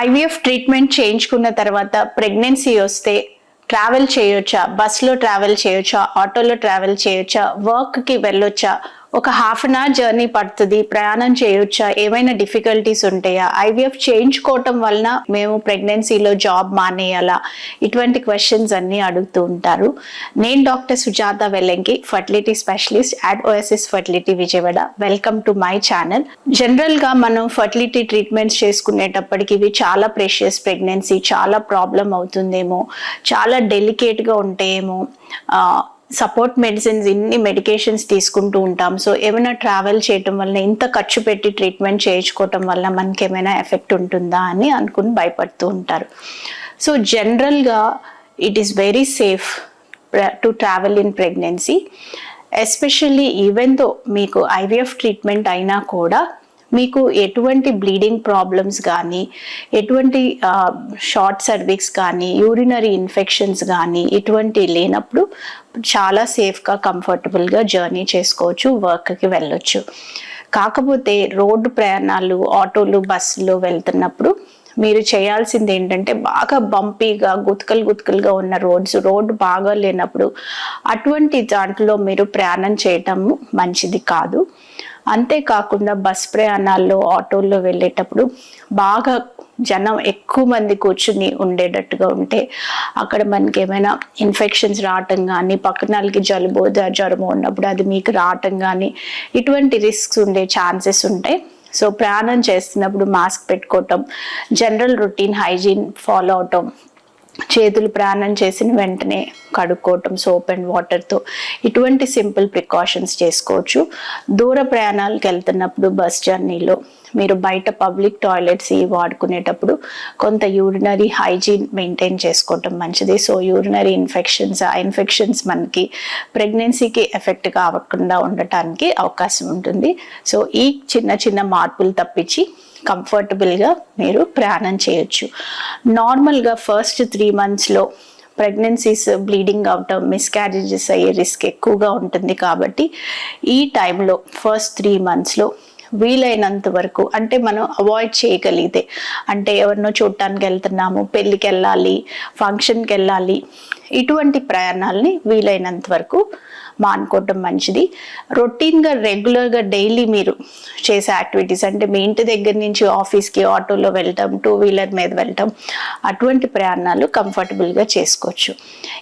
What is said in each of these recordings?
IVF treatment చేయించుకున్న తర్వాత pregnancy వస్తే ట్రావెల్ చేయొచ్చా? బస్లో ట్రావెల్ చేయొచ్చా? ఆటోలో ట్రావెల్ చేయొచ్చా? వర్క్కి వెళ్ళొచ్చా? ఒక హాఫ్ అన్ అవర్ జర్నీ పడుతుంది. ప్రయాణం చేయొచ్చా? ఏమైనా డిఫికల్టీస్ ఉంటాయా? ఐవీఎఫ్ చేయించుకోవటం వలన మేము ప్రెగ్నెన్సీలో జాబ్ మానేయాలా? ఇటువంటి క్వశ్చన్స్ అన్ని అడుగుతూ ఉంటారు. నేను doctor Sujatha Vellanki fertility specialist at OSS fertility Vijayawada. Welcome to my channel జనరల్గా మనం ఫర్టిలిటీ ట్రీట్మెంట్స్ చేసుకునేటప్పటికి ఇవి చాలా ప్రెషియస్ ప్రెగ్నెన్సీ చాలా ప్రాబ్లం అవుతుందేమో చాలా డెలికేట్గా ఉంటాయేమో సపోర్ట్ మెడిసిన్స్ ఇన్ని మెడికేషన్స్ తీసుకుంటూ ఉంటాం. సో ఏమైనా ట్రావెల్ చేయటం వల్ల ఇంత ఖర్చు పెట్టి ట్రీట్మెంట్ చేయించుకోవటం వల్ల మనకి ఏమైనా ఎఫెక్ట్ ఉంటుందా అని అనుకుని భయపడుతూ ఉంటారు. సో జనరల్గా it is very safe to travel in pregnancy. Especially even though మీకు ఐవీఎఫ్ ట్రీట్మెంట్ అయినా కూడా మీకు ఎటువంటి బ్లీడింగ్ ప్రాబ్లమ్స్ కానీ ఎటువంటి షార్ట్ సర్వీక్స్ కానీ యూరినరీ ఇన్ఫెక్షన్స్ కానీ ఇటువంటి లేనప్పుడు చాలా సేఫ్గా కంఫర్టబుల్గా జర్నీ చేసుకోవచ్చు వర్క్కి వెళ్ళొచ్చు. కాకపోతే రోడ్డు ప్రయాణాలు ఆటోలు బస్సులు వెళ్తున్నప్పుడు మీరు చేయాల్సింది ఏంటంటే బాగా బంపీగా గుతకలు గుతకలుగా ఉన్న రోడ్స్ రోడ్డు బాగా లేనప్పుడు అటువంటి దాంట్లో మీరు ప్రయాణం చేయటం మంచిది కాదు. అంతేకాకుండా బస్ ప్రయాణాల్లో ఆటోల్లో వెళ్ళేటప్పుడు బాగా జనం ఎక్కువ మంది కూర్చుని ఉండేటట్టుగా ఉంటే అక్కడ మనకి ఏమైనా ఇన్ఫెక్షన్స్ రావటం కానీ పక్కన వాళ్ళకి జలుబు జ్వరము ఉన్నప్పుడు అది మీకు రావటం కానీ ఇటువంటి రిస్క్స్ ఉండే ఛాన్సెస్ ఉంటాయి. సో ప్రయాణం చేస్తున్నప్పుడు మాస్క్ పెట్టుకోవటం జనరల్ రొటీన్ హైజీన్ ఫాలో అవటం చేతులు ప్రయాణం చేసిన వెంటనే కడుక్కోవటం సోప్ అండ్ వాటర్తో ఇటువంటి సింపుల్ ప్రికాషన్స్ చేసుకోవచ్చు. దూర ప్రయాణాలకు వెళ్తున్నప్పుడు బస్ జర్నీలో మీరు బయట పబ్లిక్ టాయిలెట్స్ ఇవి వాడుకునేటప్పుడు కొంత యూరినరీ హైజీన్ మెయింటైన్ చేసుకోవటం మంచిది. సో యూరినరీ ఇన్ఫెక్షన్స్ ఆ ఇన్ఫెక్షన్స్ మనకి ప్రెగ్నెన్సీకి ఎఫెక్ట్ కాకుండా ఉండటానికి అవకాశం ఉంటుంది. సో ఈ చిన్న చిన్న మార్పులు తప్పించి కంఫర్టబుల్గా మీరు ప్రయాణం చేయొచ్చు. నార్మల్గా ఫస్ట్ త్రీ మంత్స్లో ప్రెగ్నెన్సీస్ బ్లీడింగ్ అవటం మిస్క్యారేజెస్ అయ్యే రిస్క్ ఎక్కువగా ఉంటుంది కాబట్టి ఈ టైంలో ఫస్ట్ త్రీ మంత్స్లో వీలైనంత వరకు అంటే మనం అవాయిడ్ చేయగలిగితే అంటే ఎవరినో చూడటానికి వెళ్తున్నాము పెళ్ళికి వెళ్ళాలి ఫంక్షన్కి వెళ్ళాలి ఇటువంటి ప్రయాణాలని వీలైనంత వరకు మానుకోవటం మంచిది. రొటీన్గా రెగ్యులర్గా డైలీ మీరు చేసే యాక్టివిటీస్ అంటే మీ ఇంటి దగ్గర నుంచి ఆఫీస్కి ఆటోలో వెళ్ళటం టూ వీలర్ మీద వెళ్ళటం అటువంటి ప్రయాణాలు కంఫర్టబుల్గా చేసుకోవచ్చు.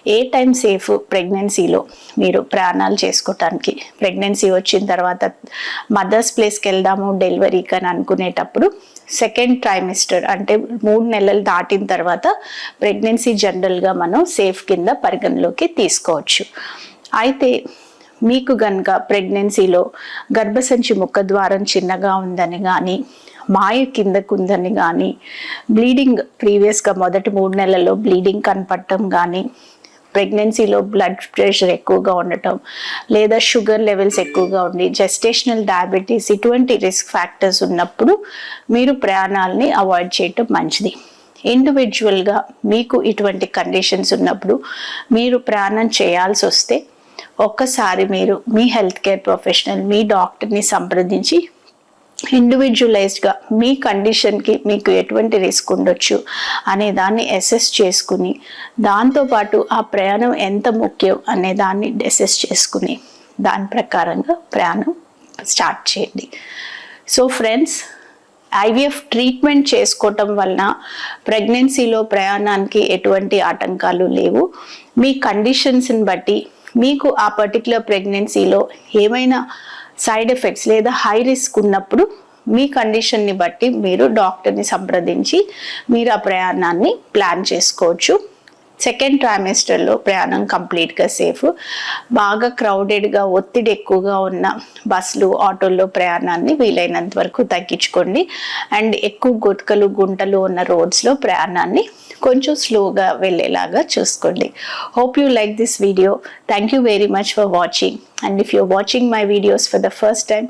ఏ టైం సేఫ్ ప్రెగ్నెన్సీలో మీరు ప్రయాణాలు చేసుకోవటానికి? ప్రెగ్నెన్సీ వచ్చిన తర్వాత మదర్స్ ప్లేస్కి వెళ్దాము డెలివరీకి అని అనుకునేటప్పుడు సెకండ్ ట్రైమిస్టర్ అంటే మూడు నెలలు దాటిన తర్వాత ప్రెగ్నెన్సీ జనరల్గా మనం సేఫ్ కింద కింద పరిగణలోకి తీసుకోవచ్చు. అయితే మీకు గనక ప్రెగ్నెన్సీలో గర్భసంచి ముఖద్వారం చిన్నగా ఉందని కానీ మాయ కిందకు ఉందని కానీ బ్లీడింగ్ ప్రీవియస్గా మొదటి మూడు నెలల్లో బ్లీడింగ్ కనపడటం కానీ ప్రెగ్నెన్సీలో బ్లడ్ ప్రెషర్ ఎక్కువగా ఉండటం లేదా షుగర్ లెవెల్స్ ఎక్కువగా ఉండి జెస్టేషనల్ డయాబెటీస్ ఇటువంటి రిస్క్ ఫ్యాక్టర్స్ ఉన్నప్పుడు మీరు ప్రయాణాలని అవాయిడ్ చేయటం మంచిది. ఇండివిజువల్గా మీకు ఇటువంటి కండిషన్స్ ఉన్నప్పుడు మీరు ప్రయాణం చేయాల్సి వస్తే ఒక్కసారి మీరు మీ హెల్త్ కేర్ ప్రొఫెషనల్ మీ డాక్టర్ని సంప్రదించి ఇండివిజువలైజ్డ్గా మీ కండిషన్కి మీకు ఎటువంటి రిస్క్ ఉండొచ్చు అనే దాన్ని అసెస్ చేసుకుని దాంతోపాటు ఆ ప్రయాణం ఎంత ముఖ్యం అనే దాన్ని అసెస్ చేసుకుని దాని ప్రకారంగా ప్రయాణం స్టార్ట్ చేయండి. సో ఫ్రెండ్స్ ఐవీఎఫ్ ట్రీట్మెంట్ చేసుకోవటం వలన ప్రెగ్నెన్సీలో ప్రయాణానికి ఎటువంటి ఆటంకాలు లేవు. మీ కండిషన్స్ని బట్టి మీకు ఆ పర్టికులర్ ప్రెగ్నెన్సీలో ఏమైనా సైడ్ ఎఫెక్ట్స్ లేదా హై రిస్క్ ఉన్నప్పుడు మీ కండిషన్ని బట్టి మీరు డాక్టర్ని సంప్రదించి మీరు ఆ ప్రయాణాన్ని ప్లాన్ చేసుకోవచ్చు. సెకండ్ ట్రైమెస్టర్లో ప్రయాణం కంప్లీట్గా సేఫ్ బాగా క్రౌడెడ్గా ఒత్తిడి ఎక్కువగా ఉన్న బస్సులు ఆటోల్లో ప్రయాణాన్ని వీలైనంత వరకు తగ్గించుకోండి. అండ్ ఎక్కువ గుతకలు గుంటలు ఉన్న రోడ్స్లో ప్రయాణాన్ని కొంచెం స్లోగా వెళ్ళేలాగా చూసుకోండి. Hope you like this video thank you very much for watching and if you're watching my videos for the first time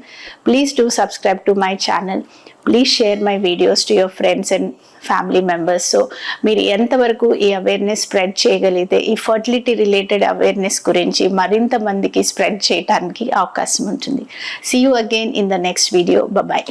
please do subscribe to my channel please share my videos to your friends and family members so మీరు ఎంతవరకు ఈ awareness spread చేయగలిగితే ఈ fertility related awareness గురించి మరింత మందికి spread చేయడానికి అవకాశం ఉంటుంది. See you again in the next video bye